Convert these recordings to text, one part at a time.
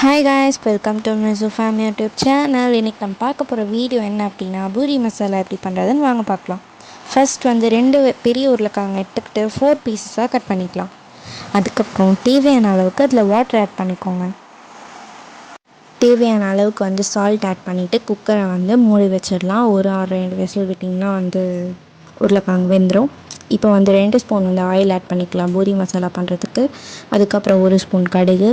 Hi guys welcome to மியூசு family YouTube channel இன்றைக்கி நம்ம பார்க்க போகிற வீடியோ என்ன அப்படின்னா பூரி மசாலா எப்படி பண்ணுறதுன்னு வாங்க பார்க்கலாம். ஃபர்ஸ்ட் வந்து ரெண்டு பெரிய உருளைக்காங்க எடுத்துக்கிட்டு ஃபோர் பீசஸாக கட் பண்ணிக்கலாம். அதுக்கப்புறம் தேவையான அளவுக்கு அதில் வாட்டர் ஆட் பண்ணிக்கோங்க. தேவையான அளவுக்கு வந்து சால்ட் ஆட் பண்ணிவிட்டு குக்கரை வந்து மூடி வச்சிடலாம். ஒரு ஆறு ரெண்டு விசில் விட்டிங்கன்னா வந்து உருளைக்காங்க வெந்துடும் இப்போ வந்து ரெண்டு ஸ்பூன் வந்து ஆயில் ஆட் பண்ணிக்கலாம் பூரி மசாலா பண்ணுறதுக்கு அதுக்கப்புறம் ஒரு ஸ்பூன் கடுகு.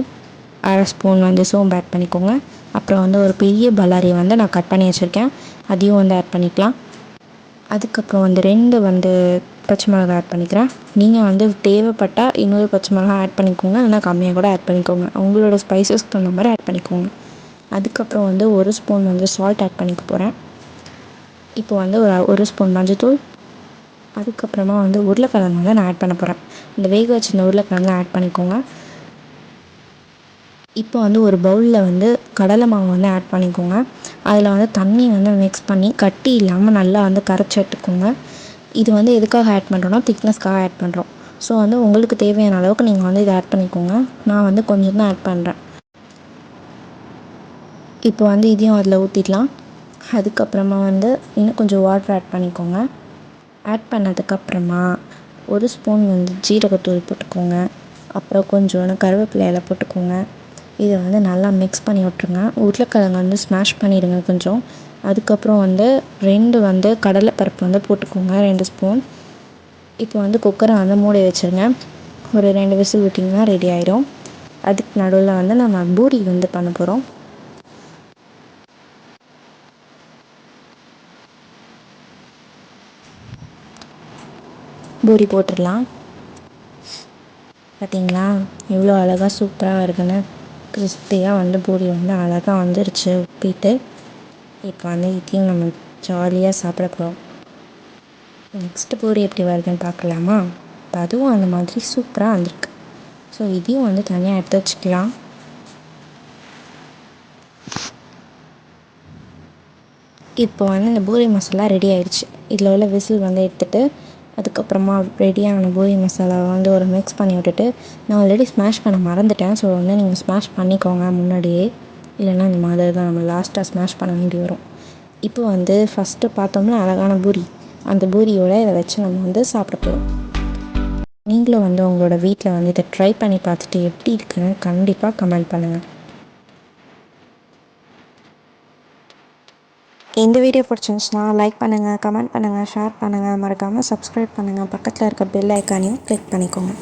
அரை ஸ்பூன் வந்து சோம்பு ஆட் பண்ணிக்கோங்க. அப்புறம் வந்து ஒரு பெரிய பல்லாரியை வந்து நான் கட் பண்ணி வச்சுருக்கேன். அதையும் வந்து ஆட் பண்ணிக்கலாம். அதுக்கப்புறம் வந்து ரெண்டு வந்து பச்சை மிளகா ஆட் பண்ணிக்கிறேன். நீங்கள் வந்து தேவைப்பட்டால் இன்னொரு பச்சை மிளகா ஆட் பண்ணிக்கோங்க. இல்லைனா கம்மியாக கூட ஆட் பண்ணிக்கோங்க. உங்களோட ஸ்பைசஸ்க்கு தகுந்த மாதிரி ஆட் பண்ணிக்கோங்க. அதுக்கப்புறம் வந்து ஒரு ஸ்பூன் வந்து சால்ட் ஆட் பண்ணிக்க போகிறேன் இப்போ வந்து ஒரு ஒரு ஸ்பூன் மஞ்சத்தூள். அதுக்கப்புறமா வந்து உருளைக்கிழங்கு வந்து நான் ஆட் பண்ண போகிறேன் இந்த வேக வச்சிருந்த உருளைக்கிழங்கு ஆட் பண்ணிக்கோங்க. இப்போ வந்து ஒரு பவுலில் வந்து கடலை மாவு வந்து ஆட் பண்ணிக்கோங்க. அதில் வந்து தண்ணி வந்து மிக்ஸ் பண்ணி கட்டி இல்லாமல் நல்லா வந்து கரைச்சி எடுத்துக்கோங்க. இது வந்து எதுக்காக ஆட் பண்ணுறோன்னா திக்னஸ்க்காக ஆட் பண்ணுறோம் ஸோ வந்து உங்களுக்கு தேவையான அளவுக்கு நீங்கள் வந்து இதை ஆட் பண்ணிக்கோங்க. நான் வந்து கொஞ்சம் தான் ஆட் பண்ணுறேன் இப்போ வந்து இதையும் அதில் ஊற்றிடலாம் அதுக்கப்புறமா வந்து இன்னும் கொஞ்சம் வாட்டர் ஆட் பண்ணிக்கோங்க. ஆட் பண்ணதுக்கப்புறமா ஒரு ஸ்பூன் வந்து ஜீரகத்தூள் போட்டுக்கோங்க. அப்புறம் கொஞ்சோண்டு கருவேப்பிலை இலை போட்டுக்கோங்க. இதை வந்து நல்லா மிக்ஸ் பண்ணி விட்ருங்க உருளைக்கிழங்கு வந்து ஸ்மாஷ் பண்ணிவிடுங்க கொஞ்சம். அதுக்கப்புறம் வந்து ரெண்டு வந்து கடலைப்பருப்பு வந்து போட்டுக்கோங்க ரெண்டு ஸ்பூன் இப்போ வந்து குக்கரை வந்து மூடி வச்சுருங்க. ஒரு ரெண்டு விசில் விட்டிங்கன்னா ரெடி ஆயிரும். அதுக்கு நடுவில் வந்து நம்ம பூரி வந்து பண்ண போகிறோம் பூரி போட்டுடலாம். பார்த்தீங்களா எவ்வளோ அழகாக சூப்பராக இருக்குன்னு. கிறிஸ்பியாக வந்து பூரி வந்து அழகாக வந்துருச்சு உப்பிட்டு இப்போ வந்து இதையும் நம்ம ஜாலியாக சாப்பிட போகிறோம் நெக்ஸ்ட்டு பூரி எப்படி வருதுன்னு பார்க்கலாமா? இப்போ அதுவும் அந்த மாதிரி சூப்பராக வந்திருக்கு. ஸோ இதையும் வந்து தனியாக எடுத்து வச்சுக்கலாம். இப்போ வந்து இந்த பூரி மசாலா ரெடி ஆயிடுச்சு. இதில் உள்ள விசில் வந்து எடுத்துகிட்டு அதுக்கப்புறமா ரெடியான பூரி மசாலாவை வந்து ஒரு மிக்ஸ் பண்ணி விட்டுட்டு நான் ஆல்ரெடி ஸ்மாஷ் பண்ண மறந்துட்டேன். ஸோ வந்து நீங்கள் ஸ்மாஷ் பண்ணிக்கோங்க முன்னாடியே. இல்லைன்னா இந்த மாதிரி தான் நம்ம லாஸ்ட்டாக ஸ்மாஷ் பண்ண வேண்டி வரும். இப்போ வந்து ஃபஸ்ட்டு பார்த்தோம்னா அழகான பூரி. அந்த பூரியோட இதை வச்சு நம்ம வந்து சாப்பிட போகிறோம் நீங்களும் வந்து உங்களோட வீட்டில் வந்து இதை ட்ரை பண்ணி பார்த்துட்டு எப்படி இருக்குன்னு கண்டிப்பாக கமெண்ட் பண்ணுங்கள் இந்த வீடியோ பிடிச்சிருந்துச்சுன்னா லைக் பண்ணுங்கள் கமெண்ட் பண்ணுங்கள் ஷேர் பண்ணுங்கள் மறக்காமல் சப்ஸ்கிரைப் பண்ணுங்கள் பக்கத்தில் இருக்க பெல் ஐக்கானையும் கிளிக் பண்ணிக்கோங்க.